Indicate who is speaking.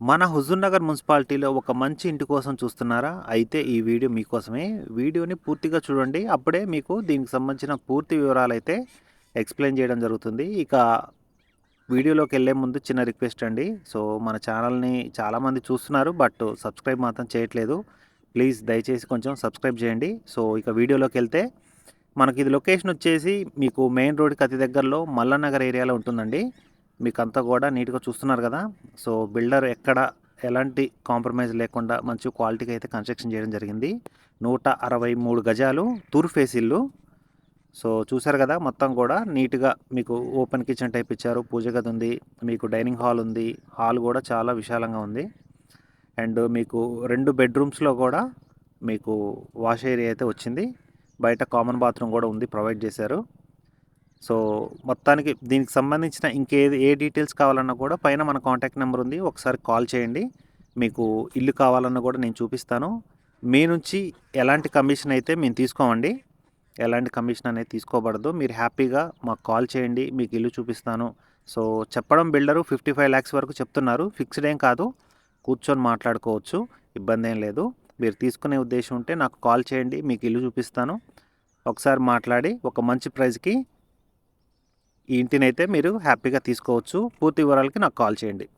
Speaker 1: మన హుజూర్నగర్ మున్సిపాలిటీలో ఒక మంచి ఇంటి కోసం చూస్తున్నారా? అయితే ఈ వీడియో మీకోసమే. వీడియోని పూర్తిగా చూడండి. అప్పుడే మీకు దీనికి సంబంధించిన పూర్తి వివరాలు అయితే ఎక్స్ప్లెయిన్ చేయడం జరుగుతుంది. ఇక వీడియోలోకి వెళ్ళే ముందు చిన్న రిక్వెస్ట్ అండి. సో మన ఛానల్ని చాలామంది చూస్తున్నారు బట్ సబ్స్క్రైబ్ మాత్రం చేయట్లేదు. ప్లీజ్ దయచేసి కొంచెం సబ్స్క్రైబ్ చేయండి. సో ఇక వీడియోలోకి వెళ్తే మనకి ఇది లొకేషన్ వచ్చేసి మీకు మెయిన్ రోడ్కి అతి దగ్గరలో మల్లనగర్ ఏరియాలో ఉంటుందండి. మీకు అంతా కూడా నీట్గా చూస్తున్నారు కదా. సో బిల్డర్ ఎక్కడ ఎలాంటి కాంప్రమైజ్ లేకుండా మంచి క్వాలిటీకి అయితే కన్స్ట్రక్షన్ చేయడం జరిగింది. నూట అరవై మూడు గజాలు తూర్పు ఫేస్ ఇల్లు. సో చూసారు కదా మొత్తం కూడా నీట్గా మీకు ఓపెన్ కిచెన్ టైప్ ఇచ్చారు. పూజ గది ఉంది మీకు డైనింగ్ హాల్ ఉంది హాల్ కూడా చాలా విశాలంగా ఉంది. అండ్ మీకు రెండు బెడ్రూమ్స్లో కూడా మీకు వాష్ ఏరియా అయితే వచ్చింది. బయట కామన్ బాత్రూమ్ కూడా ఉంది ప్రొవైడ్ చేశారు. సో మొత్తానికి దీనికి సంబంధించిన ఇంకేది ఏ డీటెయిల్స్ కావాలన్నా కూడా పైన మన కాంటాక్ట్ నెంబర్ ఉంది. ఒకసారి కాల్ చేయండి. మీకు ఇల్లు కావాలన్నా కూడా నేను చూపిస్తాను. మీ నుంచి ఎలాంటి కమిషన్ అయితే మేము తీసుకోమండి ఎలాంటి కమిషన్ అనేది తీసుకోబడదు. మీరు హ్యాపీగా మాకు కాల్ చేయండి మీకు ఇల్లు చూపిస్తాను. సో చెప్పడం బిల్డరు ఫిఫ్టీ ఫైవ్ ల్యాక్స్ వరకు చెప్తున్నారు. ఫిక్స్డ్ ఏం కాదు. కూర్చొని మాట్లాడుకోవచ్చు. ఇబ్బంది ఏం లేదు. మీరు తీసుకునే ఉద్దేశం ఉంటే నాకు కాల్ చేయండి మీకు ఇల్లు చూపిస్తాను. ఒకసారి మాట్లాడి ఒక మంచి ప్రైజ్కి ఈ ఇంటినైతే మీరు హ్యాపీగా తీసుకోవచ్చు. పూర్తి వివరాలకి నాకు కాల్ చేయండి.